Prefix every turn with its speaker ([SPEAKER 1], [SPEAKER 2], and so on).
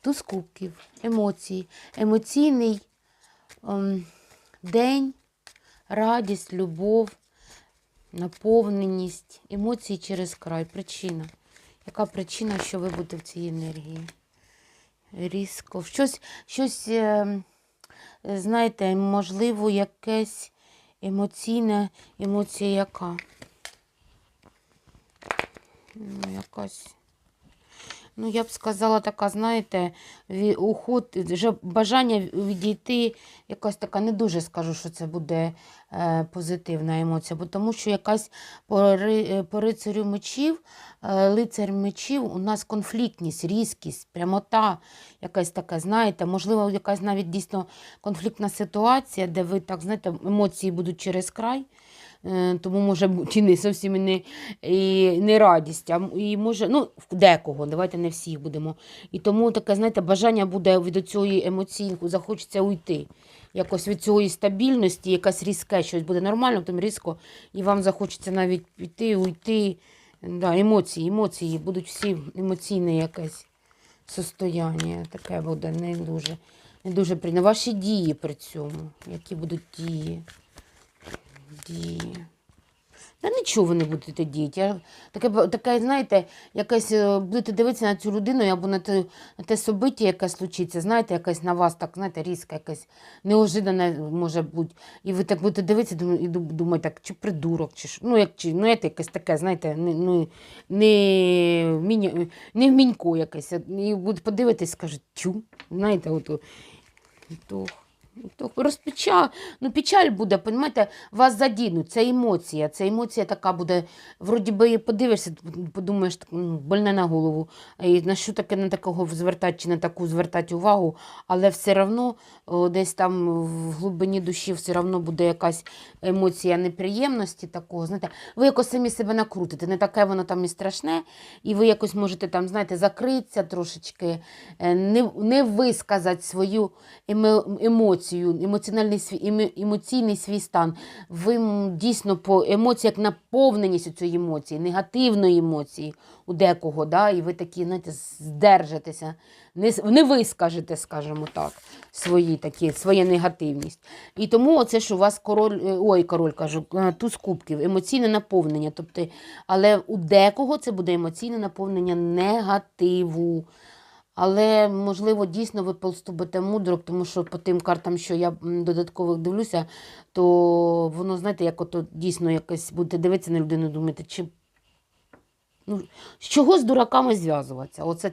[SPEAKER 1] Туз кубків, емоції, емоційний ем, день, радість, любов, наповненість, емоції через край. Причина. Яка причина, що ви будете в цій енергії? Різко. Щось, щось е, знаєте, можливо, якесь емоційне, емоція яка? Ну, якась. Ну, я б сказала, така, знаєте, уход, вже бажання відійти, якась така, не дуже скажу, що це буде е, позитивна емоція, бо тому що якась по, е, по рицарю мечів, е, лицар мечів, у нас конфліктність, різкість, прямота, якась така, знаєте, можливо, якась навіть дійсно конфліктна ситуація, де ви так, знаєте, емоції будуть через край. Е, Тому може бути не зовсім не, і не радість, а і може, ну, декого, давайте не всіх будемо. І тому таке, знаєте, бажання буде від цієї емоційки, захочеться уйти. Якось від цієї стабільності, якась різке, щось буде нормально, потім різко, і вам захочеться навіть піти, уйти. Да, емоції, емоції, будуть всі емоційне якесь состояння. Таке буде не дуже, не дуже приємно. Ваші дії при цьому, які будуть дії дії. Та нічого ви не будете діяти. Таке, таке, знаєте, якесь е, будете дивитися на цю людину або на те, на те собиття, яке случиться, знаєте, якась на вас, так, знаєте, різка, якась неожиданна може бути. І ви так будете дивитися і ду- думаєте, так, чи придурок, чи що. Ну, як, чи, ну, це якесь таке, знаєте, не, ну, не, міні, не в мінько якесь. І будете подивитись, скажуть, чу, знаєте, от, то розпеча, ну печаль буде, понімаєте, вас задінуть, це емоція. Це емоція така буде, вроді би подивишся, подумаєш, ну, больне на голову. І на що таке на такого звертати чи на таку звертати увагу, але все одно десь там в глибині душі все одно буде якась емоція неприємності такого. Знаєте, ви якось самі себе накрутите, не таке воно там і страшне, і ви якось можете там, знаєте, закритися трошечки, е, не, не висказати свою емо- емоцію, емоціональний свій, емоційний свій стан. Ви дійсно по емоціях наповненість цієї емоції, негативної емоції у декого, да? і ви такі, знаєте, здержитеся, не, не вискажете, скажімо так, свої такі, своя негативність. І тому оце ж у вас король, е, ой, король кажу, е, туз кубків, емоційне наповнення. Тобто, але у декого це буде емоційне наповнення негативу. Але, можливо, дійсно ви поступите мудро, тому що по тим картам, що я додатково дивлюся, то воно, знаєте, як ото дійсно якось будете дивитися на людину, думати, чи ну, з чого з дураками зв'язуватися? Оце